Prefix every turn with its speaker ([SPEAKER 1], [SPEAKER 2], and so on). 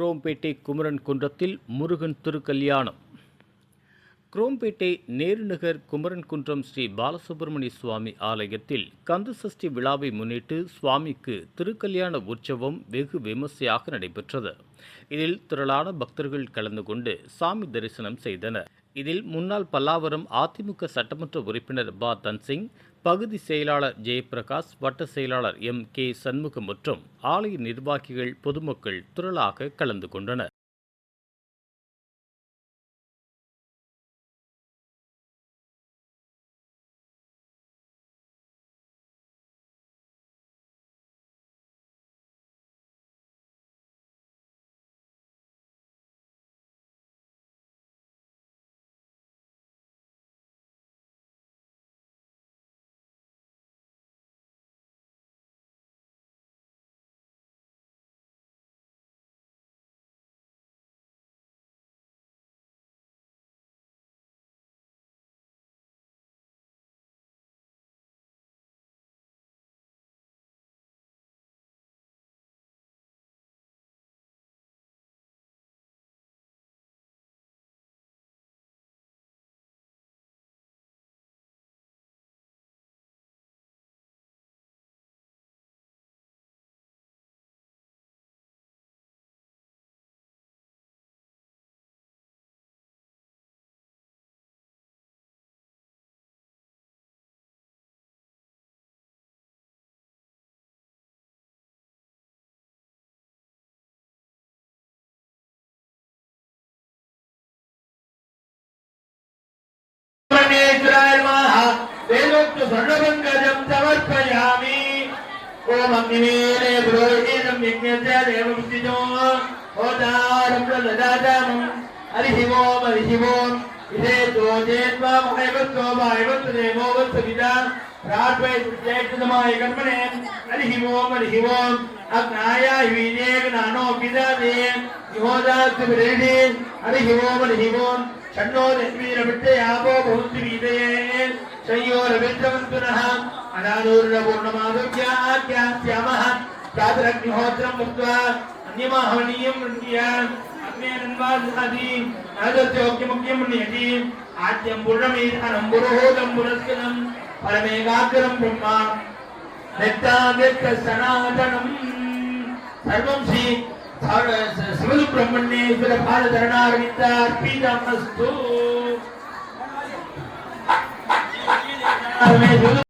[SPEAKER 1] குரோம்பேட்டை குமரன் குன்றத்தில் முருகன் திருக்கல்யாணம். குரோம்பேட்டை நேருநகர் குமரன் குன்றம் ஸ்ரீ பாலசுப்பிரமணிய சுவாமி ஆலயத்தில் கந்தசஷ்டி விழாவை முன்னிட்டு சுவாமிக்கு திருக்கல்யாண உற்சவம் வெகு விமர்சையாக நடைபெற்றது. இதில் திரளான பக்தர்கள் கலந்து கொண்டு சாமி தரிசனம் செய்தனர். இதில் முன்னாள் பல்லாவரம் அதிமுக சட்டமன்ற உறுப்பினர் பா. தன்சிங் பகுதி செயலாளர் ஜெயபிரகாஷ் வட்ட செயலாளர் எம். கே. சண்முகம் மற்றும் ஆலய நிர்வாகிகள் பொதுமக்கள் திரளாக கலந்து கொண்டனர்.
[SPEAKER 2] తత్తు స్వర్ణపంకజం సమర్పయామి ఓం అగ్నివీరే పురోహితం యజ్ఞేవృతిజో ఓదారం ప్రదాతామం హరిహిమోం హరిహిమోం ఇదే దోజేత్వా మహైవత్వో మహైవత్తు దేవో వత్సు పితా ప్రార్థయ జయతుమాయ కర్మణే హరిహిమోం హరిహిమోం అగ్నాయ వీర్యే జ్ఞానో పితా దే యుహోదాస్తు హరిహిమోం హరిహిమోం షణ్ణో దేవీర విట్టయాపో భవంతి వీదయే शय्योरविन्द्रवन्तुनः अनादूर्णपूर्णमादव्याख्यास्यामः प्रातरग्निहोत्रम् कृत्वा अन्यमाहवनीयम् नृत्य अन्येनन्वादस्योग्यमुख्यम् नयति आद्यम् पुरमेधनम् पुरोहोदम् पुरस्कृतम् परमेकाग्रम् ब्रह्म। नित्यादित्यसनातनम् सर्वम् श्री शिवसुब्रह्मण्येश्वर भारतरणार्पितार्पितमस्तु
[SPEAKER 3] কারণে